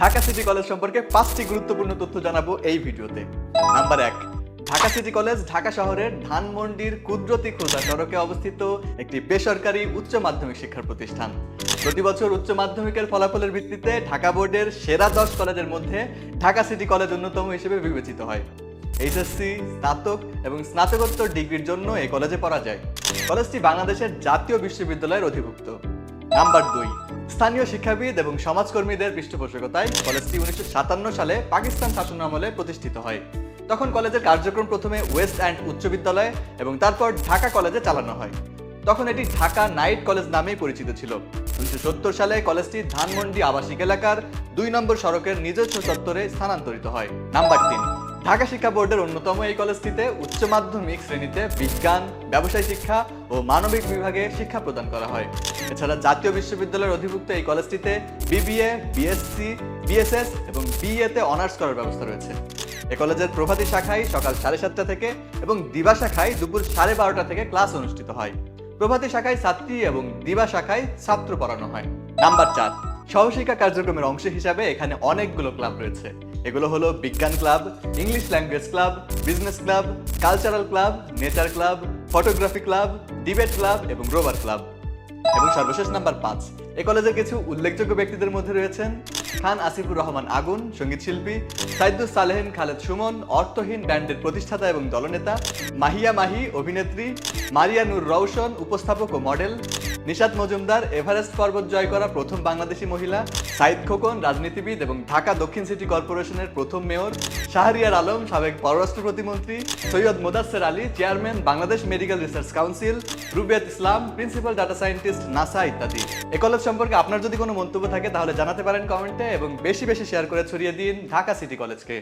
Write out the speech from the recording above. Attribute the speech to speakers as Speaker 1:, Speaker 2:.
Speaker 1: Dhaka city college সম্পর্কে পাঁচটি গুরুত্বপূর্ণ তথ্য জানাব এই ভিডিওতে। নাম্বার এক, ঢাকা সিটি কলেজ ঢাকা শহরের ধানমন্ডির কুদরতি খোঁজা সড়কে অবস্থিত একটি বেসরকারি উচ্চ মাধ্যমিক শিক্ষা প্রতিষ্ঠান। প্রতি বছর উচ্চ মাধ্যমিকের ফলাফলের ভিত্তিতে ঢাকা বোর্ডের সেরা দশ কলেজের মধ্যে ঢাকা সিটি কলেজ অন্যতম হিসেবে বিবেচিত হয়। এইচএসসি, স্নাতক এবং স্নাতকোত্তর ডিগ্রির জন্য এই কলেজে পড়া যায়। কলেজটি বাংলাদেশের জাতীয় বিশ্ববিদ্যালয়ের অধিভুক্ত। নাম্বার দুই স্থানীয় শিক্ষাবিদ এবং সমাজকর্মীদের পৃষ্ঠপোষকতায় কলেজটি উনিশশো সাতান্ন সালে পাকিস্তান শাসন আমলে প্রতিষ্ঠিত হয়। তখন কলেজের কার্যক্রম প্রথমে ওয়েস্ট অ্যান্ড উচ্চ বিদ্যালয় এবং তারপর ঢাকা কলেজে চালানো হয়। তখন এটি ঢাকা নাইট কলেজ নামেই পরিচিত ছিল। উনিশশো সত্তর সালে কলেজটি ধানমন্ডি আবাসিক এলাকার দুই নম্বর সড়কের নিজস্ব চত্বরে স্থানান্তরিত হয়। নাম্বার তিন। ঢাকা শিক্ষা বোর্ডের অন্যতম এই কলেজটিতে উচ্চ মাধ্যমিক শ্রেণীতে বিজ্ঞান, ব্যবসায় শিক্ষা ও মানবিক বিভাগে শিক্ষা প্রদান করা হয়। এছাড়া জাতীয় বিশ্ববিদ্যালয়ের অধিভুক্ত এই কলেজটিতে বিবিএ, বিএসসি, বিএসএস এবং বিএ তে অনার্স করার ব্যবস্থা রয়েছে। এ কলেজের প্রভাতী শাখায় সকাল সাড়ে সাতটা থেকে এবং দিবা শাখায় দুপুর সাড়ে বারোটা থেকে ক্লাস অনুষ্ঠিত হয়। প্রভাতী শাখায় ছাত্রী এবং দিবা শাখায় ছাত্র পড়ানো হয়। নাম্বার চার, সহশিক্ষা কার্যক্রমের অংশ হিসাবে এখানে অনেকগুলো ক্লাব রয়েছে। এগুলো হলো বিজ্ঞান club, English language club, business club, cultural club, nature club, photography club, debate club এবং রোবার ক্লাব। এবং সর্বশেষ নাম্বার পাঁচ, এ কলেজের কিছু উল্লেখযোগ্য ব্যক্তিদের মধ্যে রয়েছেন খান আসিফুর রহমান আগুন, সংগীত শিল্পী, সাইদুস সালেহিন খালেদ সুমন, অর্থহীন ব্যান্ডের প্রতিষ্ঠাতা এবং দলনেতা, মাহিয়া মাহি, অভিনেত্রী, মারিয়া নূর রওশন, উপস্থাপক ও মডেল নিশাত মজুমদার, এভারেস্ট পর্বত জয় করা প্রথম বাংলাদেশি মহিলা, সাইদ খোকন, রাজনীতিবিদ এবং ঢাকা দক্ষিণ সিটি কর্পোরেশনের প্রথম মেয়র, শাহরিয়ার আলম, সাবেক পররাষ্ট্র প্রতিমন্ত্রী, Syed Modasser Ali, chairman, Bangladesh medical research council, Rubiyat Islam, principal data scientist, NASA ইত্যাদি। এ কলেজ সম্পর্কে আপনার যদি কোনো মন্তব্য থাকে তাহলে জানাতে পারেন কমেন্টে এবং বেশি বেশি শেয়ার করে ছড়িয়ে দিন ঢাকা সিটি কলেজকে।